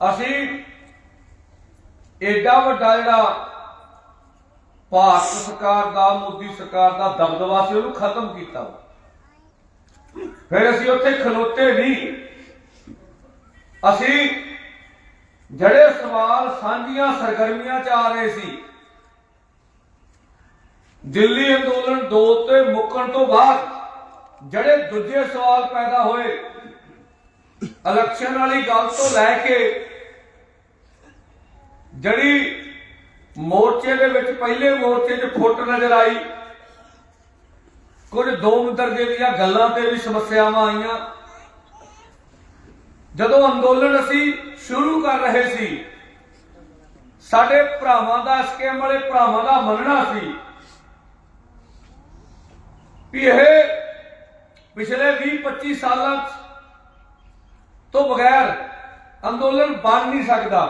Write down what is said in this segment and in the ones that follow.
ਅਸੀਂ ਏਡਾ ਵੱਡਾ ਜਿਹੜਾ ਭਾਰਤ ਸਰਕਾਰ ਦਾ, ਮੋਦੀ ਸਰਕਾਰ ਦਾ ਦਬਦਬਾ ਸੀ, ਉਹਨੂੰ ਖਤਮ ਕੀਤਾ ਫਿਰ ਅਸੀਂ ਉੱਥੇ ਖਲੋਤੇ ਨਹੀਂ। ਅਸੀਂ ਜਿਹੜੇ ਸਵਾਲ ਸਾਂਝੀਆਂ ਸਰਗਰਮੀਆਂ ਚ ਆ ਰਹੇ ਸੀ, ਦਿੱਲੀ ਅੰਦੋਲਨ 2 ਤੇ ਮੁੱਕਣ ਤੋਂ ਬਾਅਦ ਜਿਹੜੇ ਦੂਜੇ ਸਵਾਲ ਪੈਦਾ ਹੋਏ ਇਲੈਕਸ਼ਨ ਵਾਲੀ ਗੱਲ ਤੋਂ ਲੈ ਕੇ ਜਿਹੜੀ ਮੋਰਚੇ ਦੇ ਵਿੱਚ ਪਹਿਲੇ ਮੋਰਚੇ 'ਚ ਫੁੱਟ ਨਜ਼ਰ ਆਈ, ਕੁਝ ਦੋਮ ਦਰਜੇ ਦੀਆਂ ਗੱਲਾਂ ਤੇ ਵੀ ਸਮੱਸਿਆਵਾਂ ਆਈਆਂ। ਜਦੋਂ ਅੰਦੋਲਨ ਅਸੀਂ ਸ਼ੁਰੂ ਕਰ ਰਹੇ ਸੀ, ਸਾਡੇ ਭਰਾਵਾਂ ਦਾ ਸਕੇਮ ਵਾਲੇ ਭਰਾਵਾਂ ਦਾ ਮੰਨਣਾ ਸੀ ਵੀ ਇਹ ਪਿਛਲੇ 20 25 ਸਾਲਾਂ ਤੋਂ ਬਗੈਰ ਅੰਦੋਲਨ ਬਣ ਨਹੀਂ ਸਕਦਾ।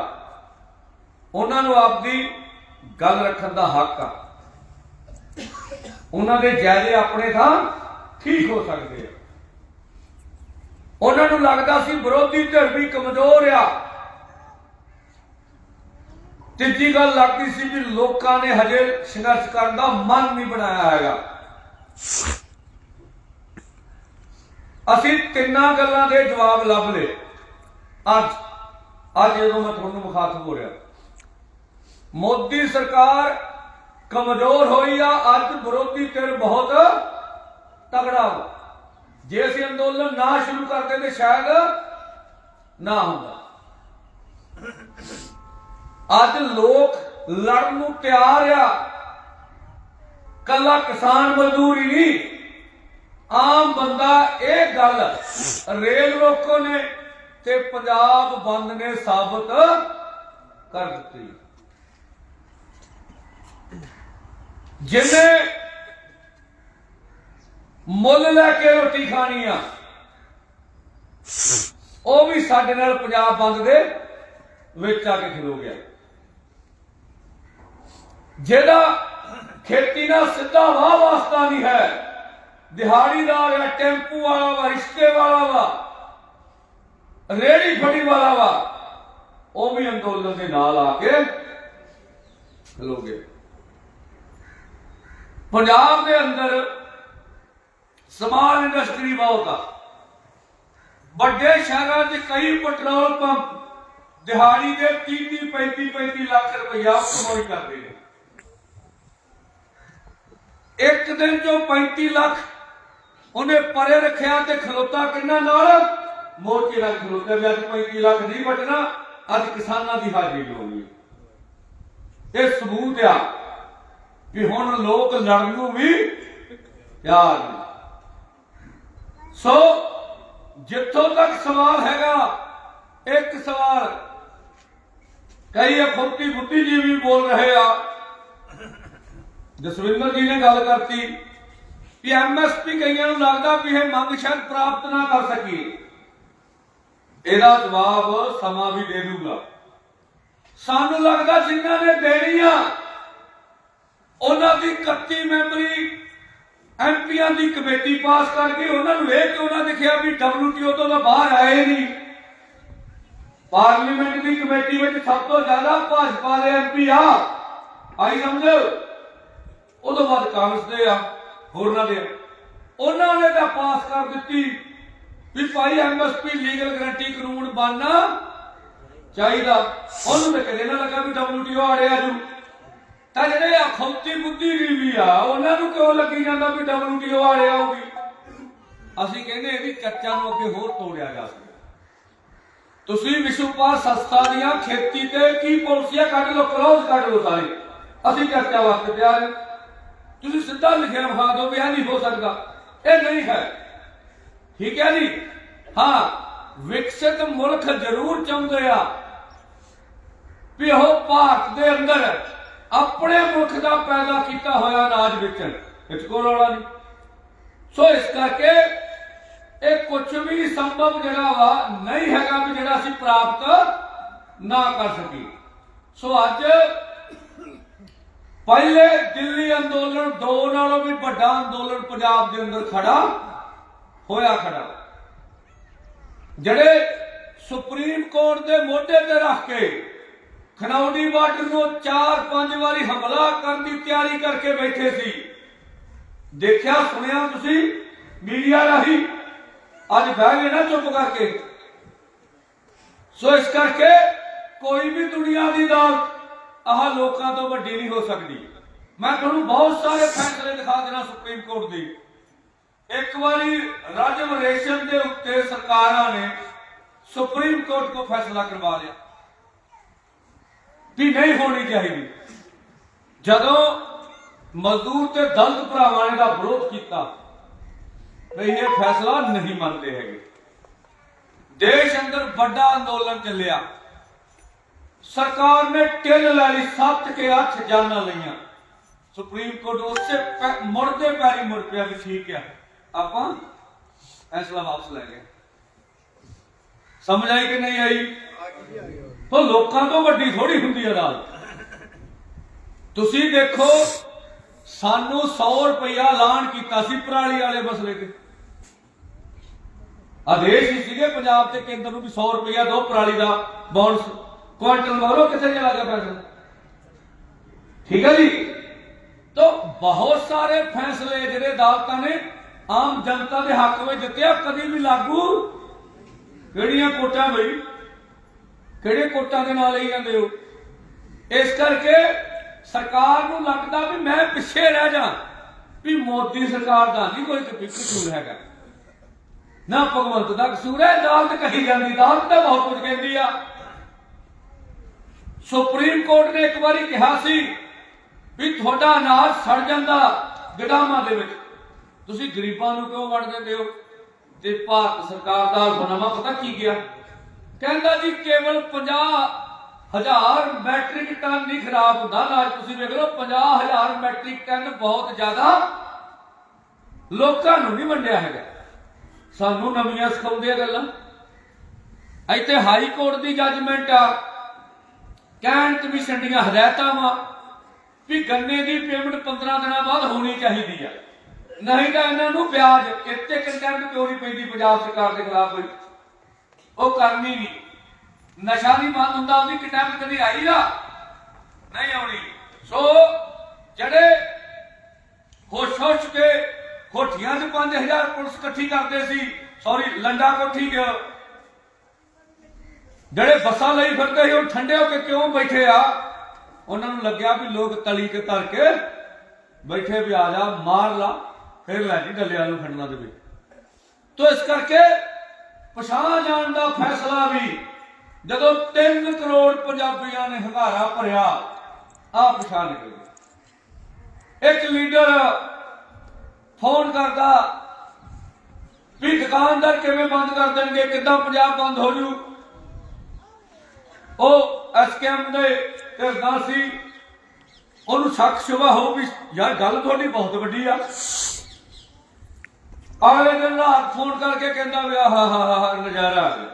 ਉਹਨਾਂ ਨੂੰ ਆਪਦੀ ਗੱਲ ਰੱਖਣ ਦਾ ਹੱਕ ਆ। ਉਹਨਾਂ ਦੇ ਜਾਇਦੇ ਆਪਣੇ ਥਾਂ ਠੀਕ ਹੋ ਸਕਦੇ ਆ। ਉਹਨਾਂ ਨੂੰ ਲੱਗਦਾ ਸੀ ਵਿਰੋਧੀ ਧਿਰ ਵੀ ਕਮਜ਼ੋਰ ਆ। ਤੀਜੀ ਗੱਲ ਲੱਗਦੀ ਸੀ ਵੀ ਲੋਕਾਂ ਨੇ ਹਜੇ ਸੰਘਰਸ਼ ਕਰਨ ਦਾ ਮਨ ਨਹੀਂ ਬਣਾਇਆ ਹੈਗਾ। ਅਸੀਂ ਤਿੰਨਾਂ ਗੱਲਾਂ ਦੇ ਜਵਾਬ ਲੱਭ ਲਏ। ਅੱਜ ਅੱਜ ਜਦੋਂ ਮੈਂ ਤੁਹਾਨੂੰ ਮੁਖਾਤਬ ਹੋ ਰਿਹਾ। ਮੋਦੀ ਸਰਕਾਰ ਕਮਜ਼ੋਰ ਹੋਈ ਆ, ਅੱਜ ਵਿਰੋਧੀ ਧਿਰ ਬਹੁਤ ਤਗੜਾ ਹੋ। ਜੇ ਅਸੀਂ ਅੰਦੋਲਨ ਨਾ ਸ਼ੁਰੂ ਕਰਦੇ ਤੇ ਸ਼ਾਇਦ ਨਾ ਹੁੰਦਾ। ਅੱਜ ਲੋਕ ਲੜਨ ਨੂੰ ਤਿਆਰ ਆ। ਕੱਲਾ ਕਿਸਾਨ ਮਜ਼ਦੂਰ ਹੀ ਨਹੀਂ। ਆਮ ਬੰਦਾ ਇਹ ਗੱਲ ਰੇਲ ਰੋਕੋ ਨੇ ਤੇ ਪੰਜਾਬ ਬੰਦ ਨੇ ਸਾਬਤ ਕਰ ਦਿੱਤੀ। ਜਿਹਨੇ ਮੁੱਲ ਲੈ ਕੇ ਰੋਟੀ ਖਾਣੀ ਆ, ਉਹ ਵੀ ਸਾਡੇ ਨਾਲ ਪੰਜਾਬ ਬੰਦ ਦੇ ਵਿੱਚ ਆ ਕੇ ਖਲੋ ਗਿਆ। ਜਿਹੜਾ ਖੇਤੀ ਨਾਲ ਸਿੱਧਾ ਵਾਹ ਵਾਸਤਾ ਨਹੀਂ ਹੈ, ਦਿਹਾੜੀ ਦਿਹਾੜੀਦਾਰ ਜਾਂ ਟੈਂਪੂ ਵਾਲਾ ਵਾ, ਰਿਸ਼ਤੇ ਵਾਲਾ ਵਾ, ਰੇੜੀ ਫੜੀ ਵਾਲਾ ਵਾ, ਉਹ ਵੀ ਅੰਦੋਲਨ ਦੇ ਨਾਲ ਆ ਕੇ ਖਲੋ ਗਏ ਪੰਜਾਬ ਦੇ ਅੰਦਰ ਸਮਾਲ ਇੰਡਸਟਰੀ ਬਹੁਤ ਆ। ਵੱਡੇ ਸ਼ਹਿਰਾਂ 'ਚ ਕਈ ਪੈਟਰੋਲ ਪੰਪ ਦਿਹਾੜੀ ਦੇ 30 35 35 ਲੱਖ ਰੁਪਇਆ ਕਮਾਈ ਕਰਦੇ ਨੇ। ਇੱਕ ਦਿਨ ਚੋਂ 35 ਲੱਖ ਉਹਨੇ ਪਰੇ ਰੱਖਿਆ ਤੇ ਖਲੋਤਾ ਕਿੰਨਾ ਨਾਲ। ਮੋਰਚੇ ਨਾਲ ਖਲੋਤਾ ਵੀ ਅੱਜ 35 ਲੱਖ ਨਹੀਂ ਬਟਣਾ ਅੱਜ ਕਿਸਾਨਾਂ ਦੀ ਹਾਜ਼ਰੀ ਹੋਣੀ ਇਹ ਸਬੂਤ ਆ। ਵੀ ਹੁਣ ਲੋਕ ਲੜਨ ਨੂੰ ਵੀ ਤਿਆਰ ਨੇ ਸੋ, ਜਿੱਥੋਂ ਤੱਕ ਸਵਾਲ ਹੈਗਾ, ਇੱਕ ਸਵਾਲ। ਕਈ ਬੁੱਧੀ ਜੀ ਵੀ ਬੋਲ ਰਹੇ ਆ। ਜਸਵਿੰਦਰ ਜੀ ਨੇ ਗੱਲ ਕਰਤੀ ਕਿ ਐਮਐਸਪੀ ਕਈਆਂ ਨੂੰ ਲੱਗਦਾ ਵੀ ਇਹ ਮੰਗ ਸ਼ਾਇਦ ਪ੍ਰਾਪਤ ਨਾ ਕਰ ਸਕੀ ਇਹਦਾ ਜਵਾਬ ਸਮਾਂ ਵੀ ਦੇ ਦੂਗਾ। ਸਾਨੂੰ ਲੱਗਦਾ ਜਿਨ੍ਹਾਂ ਨੇ ਦੇਣੀ ਆ ਉਹਨਾਂ ਦੀ 31 ਮੈਂਬਰੀ ਐਮਪੀਆਂ ਦੀ ਕਮੇਟੀ ਪਾਸ ਕਰਕੇ ਉਹਨਾਂ ਨੂੰ ਇਹ ਕਿਉਂ ਨਾ ਦਿਖਿਆ ਵੀ ਡਬਲਯੂਟੀਓ ਤੋਂ ਤਾਂ ਬਾਹਰ ਆਏ ਨਹੀਂ? ਪਾਰਲੀਮੈਂਟ ਦੀ ਕਮੇਟੀ ਵਿੱਚ ਸਭ ਤੋਂ ਜ਼ਿਆਦਾ ਭਾਜਪਾ ਦੇ ਐਮਪੀ ਆ। ਆਈ ਸਮਝ? ਉਦੋਂ ਬਾਅਦ ਕਾਂਗਰਸ ਦੇ ਆ ਹੋਰਨਾਂ ਦੇ ਉਹਨਾਂ ਨੇ ਤਾਂ ਪਾਸ ਕਰ ਦਿੱਤੀ ਵੀ ਭਾਈ ਐਮਐਸਪੀ ਲੀਗਲ ਗਰੰਟੀ ਕਾਨੂੰਨ ਬਣਨਾ ਚਾਹੀਦਾ। ਉਹਨੂੰ ਤਾਂ ਕਦੇ ਨਾ ਲੱਗਾ ਵੀ ਡਬਲਯੂਟੀਓ ਆੜਿਆ ਜੂ। ਤਾਂ ਜਿਹੜੇ ਅਖੌਤੀ ਬੁੱਧੀ ਵੀ ਆ, ਉਹਨਾਂ ਨੂੰ ਕਿਉਂ ਲੱਗੀ ਜਾਂਦਾ ਵੀ ਡਬਲਯੂਟੀਓ ਆੜਿਆ ਹੋਊਗੀ ਅਸੀਂ ਕਹਿੰਦੇ ਇਹਦੀ ਚਰਚਾ ਨੂੰ ਅੱਗੇ ਹੋਰ ਤੋੜਿਆ ਜਾ ਸਕਦਾ ਤੁਸੀਂ ਵਿਸ਼ਵ ਸੰਸਥਾ ਦੀਆਂ ਖੇਤੀ ਤੇ ਕੀ ਪਾਲਿਸੀਆਂ ਕੱਢ ਲਓ, ਕਲੌਜ਼ ਕੱਢ ਲਓ ਸਾਰੇ। ਅਸੀਂ ਚਰਚਾ ਵਾਸਤੇ ਤਿਆਰ ਹਾਂ। ਤੁਸੀਂ ਸਿੱਧਾ ਲਿਖਿਆ ਵਿਖਾ ਦਿਓ ਵੀ ਇਹ ਨਹੀਂ ਹੋ ਸਕਦਾ। ਇਹ ਨਹੀਂ ਹੈ। ਠੀਕ ਹੈ ਜੀ? ਹਾਂ, ਵਿਕਸਿਤ ਮੁਲਕ ਜ਼ਰੂਰ ਚਾਹੁੰਦੇ ਆ ਵੀ ਉਹ ਭਾਰਤ ਦੇ ਅੰਦਰ ਆਪਣੇ ਮੁਲਕ ਦਾ ਪੈਦਾ ਕੀਤਾ ਹੋਇਆ ਅਨਾਜ ਵੇਚਣ ਵਿੱਚ ਕੋਈ ਰੌਲਾ ਨਹੀਂ। ਸੋ ਇਸ ਕਰਕੇ ਇਹ ਕੁਝ ਵੀ ਸੰਭਵ ਜਿਹੜਾ ਵਾ, ਨਹੀਂ ਹੈਗਾ ਵੀ ਜਿਹੜਾ ਅਸੀਂ ਪ੍ਰਾਪਤ ਨਾ ਕਰ ਸਕੀ ਸੋ ਅੱਜ ਪਹਿਲੇ ਦਿੱਲੀ ਅੰਦੋਲਨ, ਦੋ ਨਾਲੋਂ ਵੀ ਵੱਡਾ ਅੰਦੋਲਨ ਪੰਜਾਬ ਦੇ ਅੰਦਰ ਖੜਾ ਹੋਇਆ ਖੜਾ। ਜਿਹੜੇ ਸੁਪਰੀਮ ਕੋਰਟ ਦੇ ਮੋਢੇ ਤੇ ਰੱਖ ਕੇ ਖਨੌਡੀ ਬਾਰਡਰ ਨੂੰ 4-5 ਵਾਰੀ ਹਮਲਾ ਕਰਨ ਦੀ ਤਿਆਰੀ ਕਰਕੇ ਬੈਠੇ ਸੀ। ਦੇਖਿਆ, ਸੁਣਿਆ ਤੁਸੀਂ? ਮੀਡੀਆ ਰਾਹੀਂ। ਅੱਜ ਬਹਿ ਗਏ ਨਾ ਚੁੱਪ ਕਰਕੇ। ਸੋ ਇਸ ਕਰਕੇ ਕੋਈ ਵੀ ਦੁਨੀਆ ਦੀ ਅਦਾਲਤ ਆਹ ਲੋਕਾਂ ਤੋਂ ਵੱਡੀ ਨਹੀਂ ਹੋ ਸਕਦੀ। ਮੈਂ ਤੁਹਾਨੂੰ ਬਹੁਤ ਸਾਰੇ ਫੈਸਲੇ ਦਿਖਾ ਦੇਣਾ ਸੁਪਰੀਮ ਕੋਰਟ ਦੇ। ਇੱਕ ਵਾਰੀ ਰਾਜਮ ਰੇਸ਼ਮ ਦੇ ਉੱਤੇ ਸਰਕਾਰਾਂ ਨੇ ਸੁਪਰੀਮ ਕੋਰਟ ਕੋ ਫੈਸਲਾ ਕਰਵਾ ਲਿਆ। ਵੀ ਨਹੀਂ ਹੋਣੀ ਚਾਹੀਦੀ। ਜਦੋਂ ਮਜ਼ਦੂਰ ਤੇ ਦਲਿਤ ਭਰਾਵਾਂ ਨੇ ਦਾ ਵਿਰੋਧ ਕੀਤਾ, ਵੀ ਇਹ ਫੈਸਲਾ ਨਹੀਂ ਮੰਨਦੇ ਹੈਗੇ। ਦੇਸ਼ ਅੰਦਰ ਵੱਡਾ ਅੰਦੋਲਨ ਚੱਲਿਆ। ਸਰਕਾਰ ਨੇ ਟਿਲ ਲੈ ਲਈ ਸੱਤ ਕੇ ਅੱਠ ਜਾਨਾਂ ਲਈਆਂ। ਸੁਪਰੀਮ ਕੋਰਟ ਉਸੇ ਪੈ- ਮੁੜਦੇ ਪੈਰੀ ਮੁੜ ਪਿਆ ਵੀ ਠੀਕ ਆ। ਆਪਾਂ ਫੈਸਲਾ ਵਾਪਸ ਲੈ ਗਏ। ਸਮਝ ਆਈ ਕਿ ਨਹੀਂ ਆਈ? ਤਾਂ ਲੋਕਾਂ ਤੋਂ ਵੱਡੀ ਥੋੜੀ ਹੁੰਦੀ ਹੈ ਅਦਾਲਤ ਤੁਸੀਂ ਦੇਖੋ, ਸਾਨੂੰ 100 ਰੁਪਇਆ ਐਲਾਨ ਕੀਤਾ ਸੀ ਪਰਾਲੀ ਵਾਲੇ ਮਸਲੇ ਤੇ। ਆਦੇਸ਼ ਹੀ ਸੀਗੇ ਪੰਜਾਬ ਤੇ ਕੇਂਦਰ ਨੂੰ ਵੀ 100 ਰੁਪਇਆ ਦੋ ਪਰਾਲੀ ਦਾ ਬੌਂਡਸ ਕੁਆਂਟਲ ਮਾਰੋ ਕਿੱਥੇ ਚਲਾ ਗਿਆ ਪੈਸਾ। ਠੀਕ ਹੈ ਜੀ? ਤਾਂ ਬਹੁਤ ਸਾਰੇ ਫੈਸਲੇ ਜਿਹੜੇ ਅਦਾਲਤਾਂ ਨੇ ਆਮ ਜਨਤਾ ਦੇ ਹੱਕ ਵਿੱਚ ਦਿੱਤੇ ਆ, ਕਦੀ ਵੀ ਲਾਗੂ। ਕਿਹੜੀਆਂ ਕੋਟਾਂ ਬਈ? ਕਿਹੜੇ ਕੋਟਾਂ ਦੇ ਨਾਲ ਲਈ ਜਾਂਦੇ ਹੋ? ਇਸ ਕਰਕੇ ਸਰਕਾਰ ਨੂੰ ਲੱਗਦਾ ਵੀ ਮੈਂ ਪਿੱਛੇ ਰਹਿ ਜਾ। ਵੀ ਮੋਦੀ ਸਰਕਾਰ ਦਾ ਨਹੀਂ ਕੋਈ ਕਸੂਰ ਹੈਗਾ। ਨਾ ਭਗਵੰਤ ਦਾ ਕਸੂਰ ਹੈ, ਅਦਾਲਤ ਕਹੀ ਜਾਂਦੀ, ਅਦਾਲਤ ਤਾਂ ਬਹੁਤ ਕੁਝ ਕਹਿੰਦੀ ਆ। ਸੁਪਰੀਮ ਕੋਰਟ ਨੇ ਇੱਕ ਵਾਰੀ ਕਿਹਾ ਸੀ ਵੀ ਤੁਹਾਡਾ ਅਨਾਜ ਸੜ ਜਾਂਦਾ ਗਡਾਮਾਂ ਦੇ ਵਿੱਚ। ਤੁਸੀਂ ਗਰੀਬਾਂ ਨੂੰ ਕਿਉਂ ਵੰਡ ਦਿੰਦੇ ਹੋ? ਤੇ ਭਾਰਤ ਸਰਕਾਰ ਦਾ ਬਨਾਮਾ ਪਤਾ ਕੀ ਗਿਆ? ਕਹਿੰਦਾ ਜੀ, ਕੇਵਲ 50 ਹਜ਼ਾਰ ਮੈਟ੍ਰਿਕ ਟਨ ਨਹੀਂ ਖਰਾਬ ਹੁੰਦਾ। ਲਾਜ ਤੁਸੀਂ ਵੇਖ ਲਓ 50 ਹਜ਼ਾਰ ਮੈਟ੍ਰਿਕ ਟਨ ਬਹੁਤ ਜ਼ਿਆਦਾ ਲੋਕਾਂ ਨੂੰ ਨਹੀਂ ਵੰਡਿਆ ਹੈਗਾ। ਸਾਨੂੰ ਨਵੀਆਂ ਸਿਖਾਉਂਦੀਆਂ ਗੱਲਾਂ। ਇੱਥੇ ਹਾਈ ਕੋਰਟ ਦੀ ਜੱਜਮੈਂਟ ਆ। ਕਹਿਣ ਕਮਿਸ਼ਨ ਦੀਆਂ ਹਦਾਇਤਾਂ ਵਾ ਵੀ ਗੰਨੇ ਦੀ ਪੇਮੈਂਟ 15 ਦਿਨਾਂ ਬਾਅਦ ਹੋਣੀ ਚਾਹੀਦੀ ਆ। ਨਹੀਂ ਤਾਂ ਇਹਨਾਂ ਨੂੰ ਵਿਆਜ, ਇੱਥੇ ਕੰਟੈਂਟ ਕਿਉਂ ਨਹੀਂ ਪੈਂਦੀ ਪੰਜਾਬ ਸਰਕਾਰ ਦੇ ਖਿਲਾਫ ਕੋਈ? ਉਹ ਕਰਨੀ ਨਹੀਂ। ਨਸ਼ਾ ਨਹੀਂ ਬੰਦ ਹੁੰਦਾ, ਉਹਦੀ ਕਿਤਾਬ ਕਦੀ ਆਈ ਆ ਨਹੀਂ ਆਉਣੀ। ਸੋ ਜਿਹੜੇ ਖੁਸ਼ ਖੁਸ਼ ਕੇ ਕੋਠੀਆਂ 'ਚ 5000 ਪੁਲਿਸ ਇਕੱਠੀ ਕਰਦੇ ਸੀ ਸੌਰੀ ਲੰਡਾ ਕੋਠੀ ਗਿਆ ਜਿਹੜੇ ਬੱਸਾਂ ਲਈ ਫਿਰਦੇ ਸੀ, ਉਹ ਠੰਡੇ ਹੋ ਕੇ ਕਿਉਂ ਬੈਠੇ ਆ? ਉਹਨਾਂ ਨੂੰ ਲੱਗਿਆ ਵੀ ਲੋਕ ਤਲੀ ਤੇ ਤਰ ਕੇ ਬੈਠੇ ਵੀ ਆ ਜਾ, ਮਾਰ ਲਾ, ਫਿਰ ਲੈ ਜੀ ਡੱਲਿਆਂ ਨੂੰ ਖੰਡਣਾ ਦੇ ਵਿੱਚ ਤੋ ਇਸ ਕਰਕੇ ਪਛਾਣ ਜਾਣ ਦਾ ਫੈਸਲਾ ਵੀ ਜਦੋਂ 3 ਕਰੋੜ ਪੰਜਾਬੀਆਂ ਨੇ ਹੰਗਾਰਾ ਭਰਿਆ ਆ ਪਛਾਣ ਨਿਕਲ ਇੱਕ ਲੀਡਰ ਫੋਨ ਕਰਦਾ, ਵੀ ਦੁਕਾਨਦਾਰ ਕਿਵੇਂ ਬੰਦ ਕਰ ਦੇਣਗੇ, ਕਿੱਦਾਂ ਪੰਜਾਬ ਬੰਦ ਹੋ ਜੂ? ਉਹ ਐਸਕੇਐਮ ਦੇ ਕਰਦਾ ਸੀ। ਉਹਨੂੰ ਸ਼ੱਕ ਸ਼ੁਬਾ ਹੋ ਵੀ, ਯਾਰ ਗੱਲ ਤੁਹਾਡੀ ਬਹੁਤ ਵੱਡੀ ਆ। ਆਲੇ ਦਿਨ ਰਾਤ ਫੋਨ ਕਰਕੇ ਕਹਿੰਦਾ ਵੀ ਆਹ ਹਾ ਹਾ ਹਾ ਨਜ਼ਾਰਾ ਆ ਗਿਆ।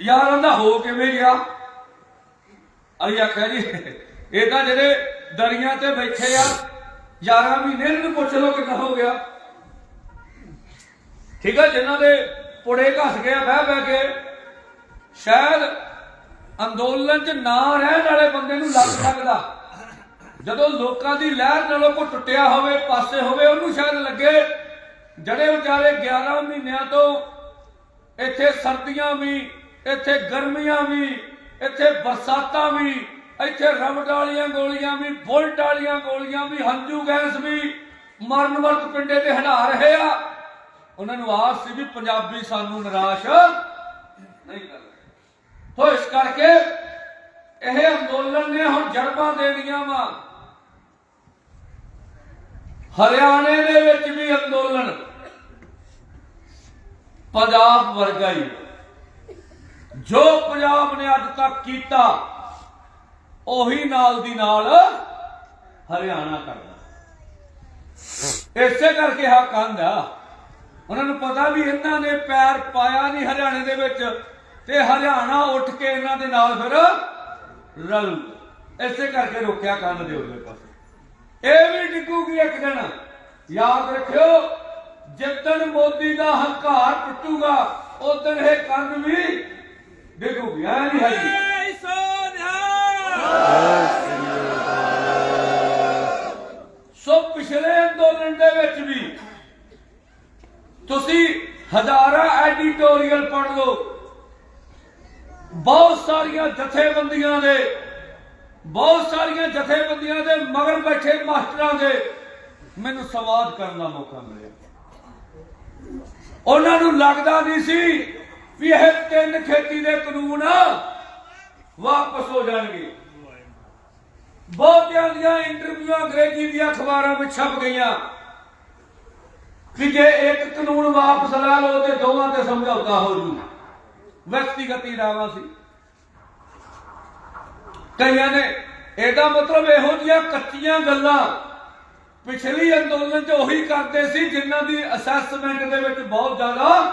ਯਾਰ ਉਹਦਾ ਹੋ ਕਿਵੇਂ ਗਿਆ? ਅਸੀਂ ਆਖਿਆ ਜੀ, ਇਹ ਤਾਂ ਜਿਹੜੇ ਦਰੀਆਂ ਤੇ ਬੈਠੇ ਆ 11 ਮਹੀਨੇ ਨੂੰ ਪੁੱਛ ਲਓ ਕਿੱਦਾਂ ਹੋ ਗਿਆ। ਠੀਕ ਆ, ਜਿਨ੍ਹਾਂ ਦੇ ਪੁੜੇ ਘਸ ਗਏ ਬਹਿ ਬਹਿ ਕੇ, ਸ਼ਾਇਦ ਅੰਦੋਲਨ 'ਚ ਨਾ ਰਹਿਣ ਵਾਲੇ ਬੰਦੇ ਨੂੰ ਲੱਗ ਸਕਦਾ। ਜਦੋਂ ਲੋਕਾਂ ਦੀ ਲਹਿਰ ਨਾਲੋਂ ਕੋ ਟੁੱਟਿਆ ਹੋਵੇ, ਪਾਸੇ ਹੋਵੇ, ਉਹਨੂੰ ਸ਼ਾਇਦ ਲੱਗੇ ਜਿਹੜੇ ਵਿਚਾਰੇ 11 ਮਹੀਨਿਆਂ ਤੋਂ ਇੱਥੇ ਸਰਦੀਆਂ ਵੀ, ਇੱਥੇ ਗਰਮੀਆਂ ਵੀ, ਇੱਥੇ ਬਰਸਾਤਾਂ ਵੀ, ਇੱਥੇ ਰਬੜ ਵਾਲੀਆਂ ਗੋਲੀਆਂ ਵੀ, ਬੁਲਟ ਵਾਲੀਆਂ ਗੋਲੀਆਂ ਵੀ, ਹੰਝੂ ਗੈਸ ਵੀ ਮਰਨ ਵਰਤ ਪਿੰਡੇ ਤੇ ਹਟਾ ਰਹੇ ਆ। ਉਹਨਾਂ ਨੂੰ ਆਸ ਸੀ ਵੀ ਪੰਜਾਬੀ ਸਾਨੂੰ ਨਿਰਾਸ਼ ਨਹੀਂ ਕਰਨਗੇ। ਤੋ ਇਸ ਕਰਕੇ ਇਹ ਅੰਦੋਲਨ ਨੇ ਹੁਣ ਜੜਬਾਂ ਦੇਣੀਆਂ ਵਾ। ਹਰਿਆਣੇ ਦੇ ਵਿੱਚ ਵੀ ਅੰਦੋਲਨ। ਪੰਜਾਬ ਵਰਗਾ ਹੀ। ਜੋ ਪੰਜਾਬ ਨੇ ਅੱਜ ਤੱਕ ਕੀਤਾ, ਉਹੀ ਨਾਲ ਦੀ ਨਾਲ ਹਰਿਆਣਾ ਕਰਦਾ। ਇਸੇ ਕਰਕੇ ਹਾ ਕੰਦਾ ਉਹਨਾਂ ਨੂੰ ਪਤਾ ਵੀ ਇਹਨਾਂ ਨੇ ਪੈਰ ਪਾਇਆ ਨਹੀਂ ਹਰਿਆਣੇ ਦੇ ਵਿੱਚ, ਤੇ ਹਰਿਆਣਾ ਉੱਠ ਕੇ ਇਹਨਾਂ ਦੇ ਨਾਲ ਫਿਰ ਰਲ। ਇਸੇ ਕਰਕੇ ਰੋਕਿਆ ਕੰਨ ਦੇ ਉਹਦੇ ਪਾਸੇ। ਇਹ ਵੀ ਡਿੱਗੂਗੀ ਇੱਕ ਦਿਨ। ਯਾਦ ਰੱਖਿਓ ਜਿੱਦਣ ਮੋਦੀ ਦਾ ਹੰਕਾਰ ਟੁੱਟੂਗਾ ਉਦੋਂ ਇਹ ਕੰਨ ਵੀ ਡਿੱਗੂਗੀ। ਐ ਨਹੀਂ ਹੈਗੀ। ਸੋ ਪਿਛਲੇ ਅੰਦੋਲਨ ਦੇ ਵਿੱਚ ਵੀ ਤੁਸੀਂ ਹਜ਼ਾਰਾਂ ਐਡੀਟੋਰੀਅਲ ਪੜ੍ਹ ਲਓ। ਬਹੁਤ ਸਾਰੀਆਂ ਜਥੇਬੰਦੀਆਂ ਦੇ ਬਹੁਤ ਸਾਰੀਆਂ ਜਥੇਬੰਦੀਆਂ ਦੇ ਮਗਰ ਬੈਠੇ ਮਾਸਟਰਾਂ ਦੇ ਮੈਨੂੰ ਸੰਵਾਦ ਕਰਨ ਦਾ ਮੌਕਾ ਮਿਲਿਆ। ਉਹਨਾਂ ਨੂੰ ਲੱਗਦਾ ਨਹੀਂ ਸੀ ਵੀ ਇਹ ਤਿੰਨ ਖੇਤੀ ਦੇ ਕਾਨੂੰਨ ਵਾਪਸ ਹੋ ਜਾਣਗੇ। ਬਹੁਤਿਆਂ ਦੀਆਂ ਇੰਟਰਵਿਊਆਂ ਅੰਗਰੇਜ਼ੀ ਦੀਆਂ ਅਖਬਾਰਾਂ ਵਿੱਚ ਛਪ ਗਈਆਂ ਕਿ ਜੇ ਇੱਕ ਕਾਨੂੰਨ ਵਾਪਸ ਲਾ ਲਓ ਤੇ ਦੋਵਾਂ ਤੇ ਸਮਝੌਤਾ ਹੋ ਜੂ। ਵਿਅਕਤੀਗਤ ਰਾਵਾਂ ਸੀ। ਕਈਆਂ ਨੇ, ਇਹਦਾ ਮਤਲਬ ਇਹੋ ਜਿਹੀਆਂ ਕੱਚੀਆਂ ਗੱਲਾਂ ਪਿਛਲੀ ਅੰਦੋਲਨ 'ਚ ਉਹੀ ਕਰਦੇ ਸੀ ਜਿਨ੍ਹਾਂ ਦੀ ਅਸੈਸਮੈਂਟ ਦੇ ਵਿੱਚ ਬਹੁਤ ਜ਼ਿਆਦਾ